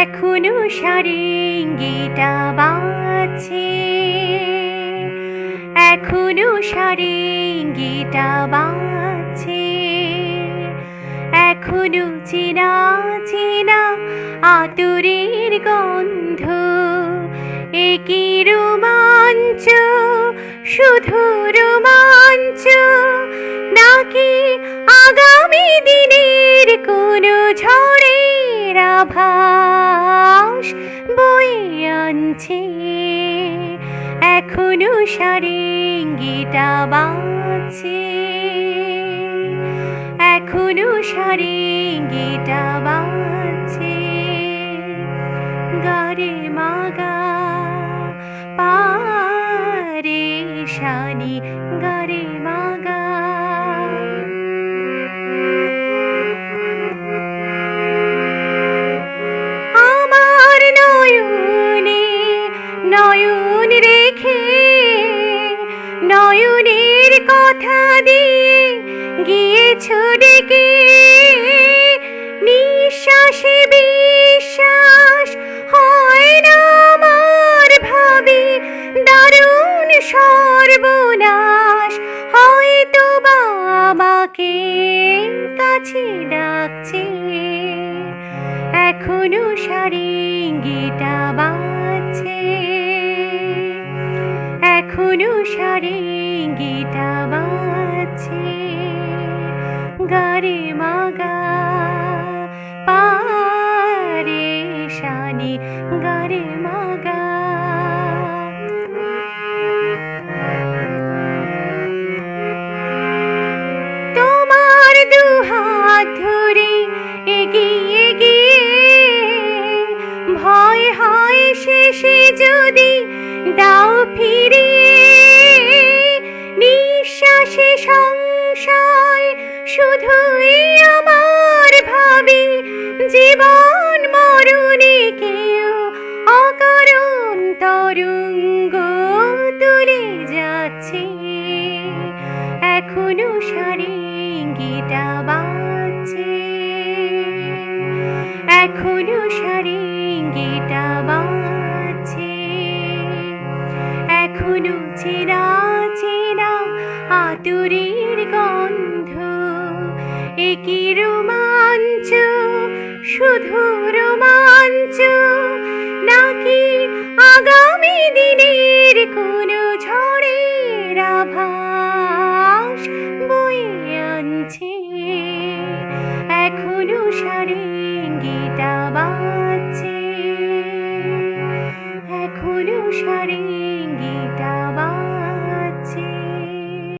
এখনও সারেঙ্গিটা বাজছে। এখনও সারেঙ্গিটা বাজছে। এখনও চেনা চেনা আতুরের গন্ধ একই রোমাঞ্চ, শুধু রোমাঞ্চ। আভাস বয়ে আনছে। এখনও সারেঙ্গিটা বাজছে এখনও সারেঙ্গিটা বাজছে গারে মাগা পারে শানি কথা দিয়ে গিয়েছ ডেকে। নিঃশ্বাসে বিশ্বাস হয় না আমার ভাবি। দারুণ সর্বনাশ হয়তো বা আমাকে কাছে ডাকছে। এখনও সারেঙ্গিটা এখনও সারেঙ্গিটা বাজছে, গারে মাগা পারে শানি, গারে মাগা। তোমার দুহাত ধরে এগিয়ে গিয়ে, ভয় হয় শেষে যদি দাও ফিরে শুধুই আমার ভাবি, জীবন মরণে কেউ অকারণ তরঙ্গ তুলে যাচ্ছে। এখনও সারেঙ্গিটা বাজছে। এখনও সারেঙ্গিটা বাজছে। এখনও চেনা চেনা আতুরের গন্ধ একই রোমাঞ্চ, শুধু রোমাঞ্চ, নাকি আগামী দিনের কোনো ঝড়ের আভাস বয়ে আনছে? এখনও সারেঙ্গিটা বাজছে, এখনও সারেঙ্গিটা